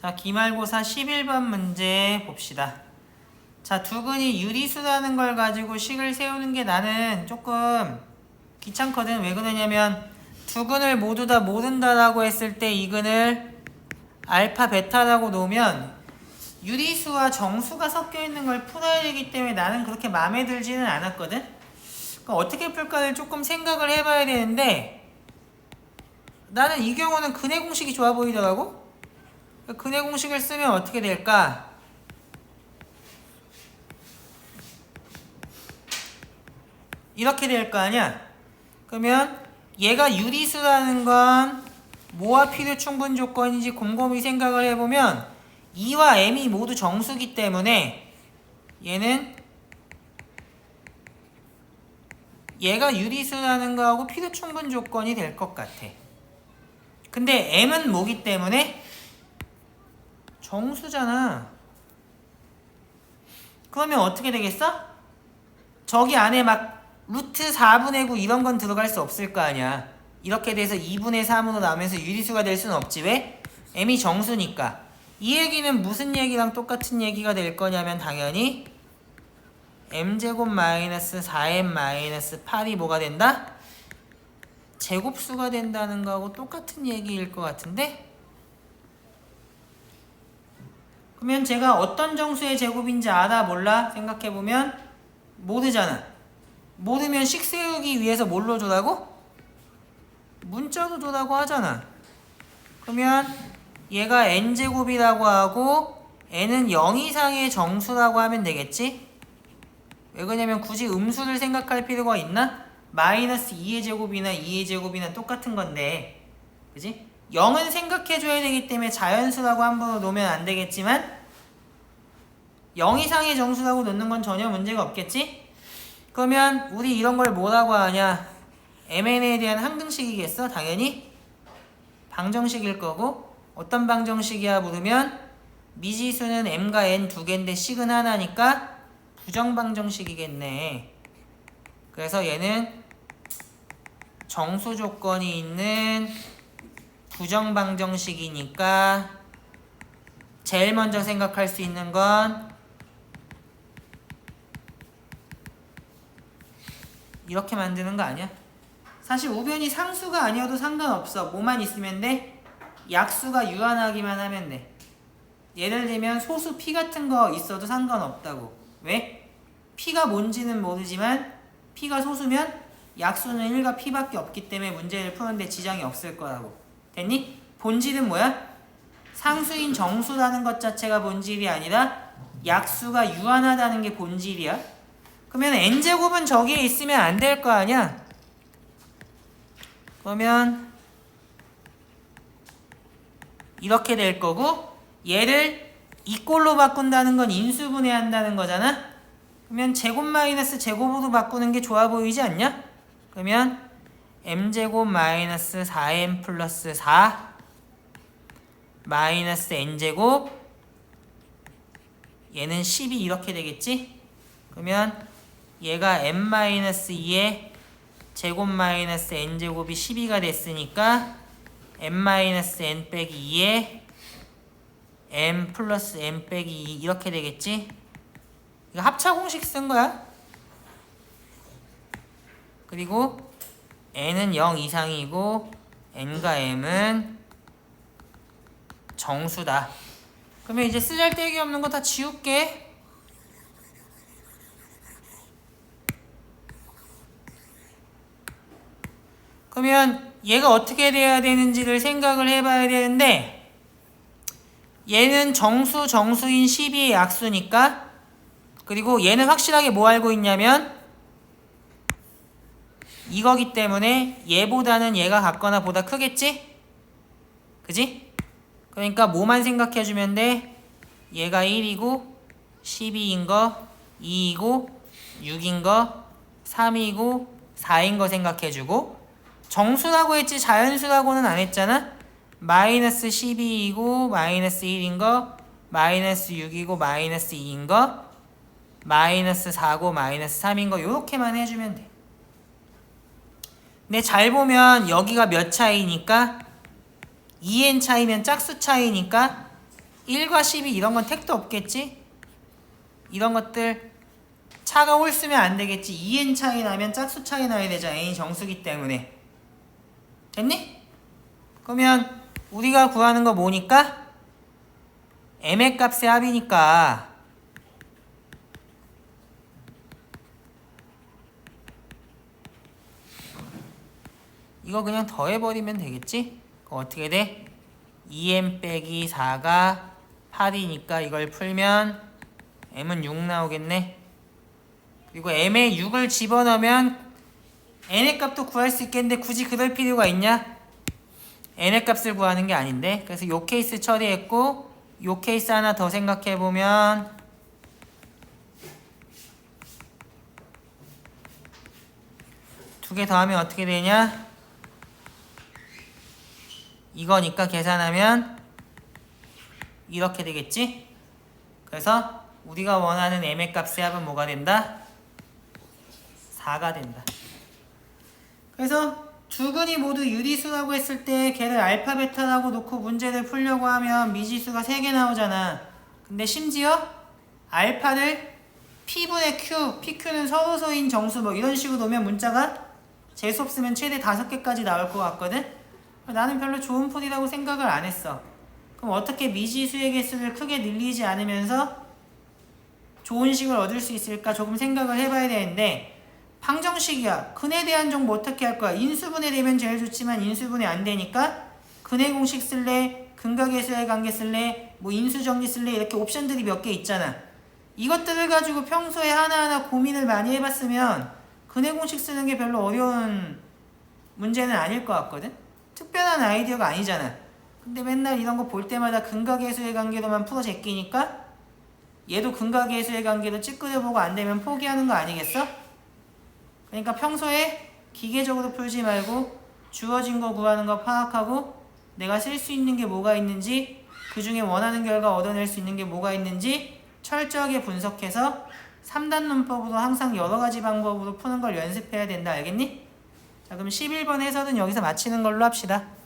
자, 기말고사 11번 문제 봅시다. 자, 두근이 유리수라는 걸 가지고 식을 세우는 게 나는 조금 귀찮거든. 왜 그러냐면 두근을 모두 다 모른다라고 했을 때 이근을 알파, 베타라고 놓으면 유리수와 정수가 섞여 있는 걸 풀어야 되기 때문에 나는 그렇게 마음에 들지는 않았거든. 그럼 어떻게 풀까를 조금 생각을 해봐야 되는데 나는 이 경우는 근해 공식이 좋아 보이더라고. 근해 공식을 쓰면 어떻게 될까? 이렇게 될 거 아니야? 그러면 얘가 유리수라는 건 뭐와 필요 충분 조건인지 곰곰이 생각을 해보면 2와 m이 모두 정수기 때문에 얘는 얘가 유리수라는 거하고 필요 충분 조건이 될 것 같아. 근데 m은 뭐기 때문에 정수잖아. 그러면 어떻게 되겠어? 저기 안에 막 루트 4분의 9 이런 건 들어갈 수 없을 거 아니야. 이렇게 돼서 2분의 3으로 나오면서 유리수가 될 수는 없지. 왜? m이 정수니까. 이 얘기는 무슨 얘기랑 똑같은 얘기가 될 거냐면 당연히 m제곱 마이너스 4m 마이너스 8이 뭐가 된다? 제곱수가 된다는 거하고 똑같은 얘기일 것 같은데? 그러면 제가 어떤 정수의 제곱인지 알아 몰라 생각해보면 모르잖아 모르면 식 세우기 위해서 뭘로 줘라고? 문자로 줘라고 하잖아 그러면 얘가 n제곱이라고 하고 n은 0 이상의 정수라고 하면 되겠지? 왜 그러냐면 굳이 음수를 생각할 필요가 있나? 마이너스 2의 제곱이나 2의 제곱이나 똑같은 건데 그지? 0은 생각해줘야 되기 때문에 자연수라고 함부로 놓으면 안 되겠지만 0 이상의 정수라고 놓는 건 전혀 문제가 없겠지? 그러면 우리 이런 걸 뭐라고 하냐? MN에 대한 항등식이겠어? 당연히 방정식일 거고 어떤 방정식이야 물으면 미지수는 m과 n 두 개인데 식은 하나니까 부정방정식이겠네. 그래서 얘는 정수 조건이 있는 부정방정식이니까 제일 먼저 생각할 수 있는 건 이렇게 만드는 거 아니야? 사실 우변이 상수가 아니어도 상관없어. 뭐만 있으면 돼? 약수가 유한하기만 하면 돼. 예를 들면 소수 p 같은 거 있어도 상관없다고. 왜? p가 뭔지는 모르지만 p가 소수면 약수는 1과 p밖에 없기 때문에 문제를 푸는데 지장이 없을 거라고. 됐니? 본질은 뭐야? 상수인 정수라는 것 자체가 본질이 아니라 약수가 유한하다는 게 본질이야. 그러면 n제곱은 저기에 있으면 안 될 거 아니야? 그러면 이렇게 될 거고 얘를 이꼴로 바꾼다는 건 인수분해한다는 거잖아? 그러면 제곱 마이너스 제곱으로 바꾸는 게 좋아 보이지 않냐? 그러면 m제곱 마이너스 4m 플러스 4 마이너스 n제곱 얘는 10이 이렇게 되겠지? 그러면 얘가 m 마이너스 2에 제곱 마이너스 n제곱이 12가 됐으니까 m 마이너스 n 빼기 2에 m 플러스 n 빼기 2 이렇게 되겠지? 이거 합차 공식 쓴 거야. 그리고 n은 0 이상이고 n과 m은 정수다. 그러면 이제 쓰잘데기 없는 거 다 지울게. 그러면 얘가 어떻게 돼야 되는지를 생각을 해봐야 되는데 얘는 정수 정수인 12의 약수니까 그리고 얘는 확실하게 뭐 알고 있냐면 이거기 때문에 얘보다는 얘가 같거나 보다 크겠지? 그지? 그러니까 뭐만 생각해주면 돼? 얘가 1이고 12인 거 2이고 6인 거 3이고 4인 거 생각해주고 정수라고 했지 자연수라고는 안 했잖아? 마이너스 12이고 마이너스 1인 거 마이너스 6이고 마이너스 2인 거 마이너스 4고 마이너스 3인 거 요렇게만 해주면 돼 근데 잘 보면 여기가 몇 차이니까 2n 차이면 짝수 차이니까 1과 12 이런 건 택도 없겠지? 이런 것들 차가 홀수면 안 되겠지. 2n 차이 나면 짝수 차이 나야 되잖아. n이 정수기 때문에. 됐니? 그러면 우리가 구하는 거 뭐니까? m의 값의 합이니까 이거 그냥 더해버리면 되겠지? 어떻게 돼? 2m 빼기 4가 8이니까 이걸 풀면 m은 6 나오겠네. 그리고 m에 6을 집어넣으면 n의 값도 구할 수 있겠는데 굳이 그럴 필요가 있냐? n의 값을 구하는 게 아닌데 그래서 요 케이스 처리했고 요 케이스 하나 더 생각해 보면 두 개 더 하면 어떻게 되냐? 이거니까 계산하면 이렇게 되겠지? 그래서 우리가 원하는 m의 값의 합은 뭐가 된다? 4가 된다. 그래서 두 근이 모두 유리수라고 했을 때 걔를 알파 베타라고 놓고 문제를 풀려고 하면 미지수가 3개 나오잖아. 근데 심지어 알파를 P분의 Q, PQ는 서로소인 정수 뭐 이런 식으로 놓으면 문자가 재수 없으면 최대 5개까지 나올 것 같거든? 나는 별로 좋은 풀이라고 생각을 안 했어. 그럼 어떻게 미지 수의 개수를 크게 늘리지 않으면서 좋은 식을 얻을 수 있을까 조금 생각을 해봐야 되는데 방정식이야. 근에 대한 정보 어떻게 할 거야? 인수분해 되면 제일 좋지만 인수분해 안 되니까 근해 공식 쓸래, 근각계수의 관계 쓸래, 뭐 인수 정리 쓸래 이렇게 옵션들이 몇 개 있잖아. 이것들을 가지고 평소에 하나하나 고민을 많이 해봤으면 근해 공식 쓰는 게 별로 어려운 문제는 아닐 것 같거든. 특별한 아이디어가 아니잖아. 근데 맨날 이런 거 볼 때마다 근각계수의 관계로만 풀어 제끼니까 얘도 근각계수의 관계로 찌끄려보고 안 되면 포기하는 거 아니겠어? 그러니까 평소에 기계적으로 풀지 말고 주어진 거 구하는 거 파악하고 내가 쓸 수 있는 게 뭐가 있는지 그 중에 원하는 결과 얻어낼 수 있는 게 뭐가 있는지 철저하게 분석해서 3단 문법으로 항상 여러 가지 방법으로 푸는 걸 연습해야 된다 알겠니? 자 그럼 11번 해설은 여기서 마치는 걸로 합시다.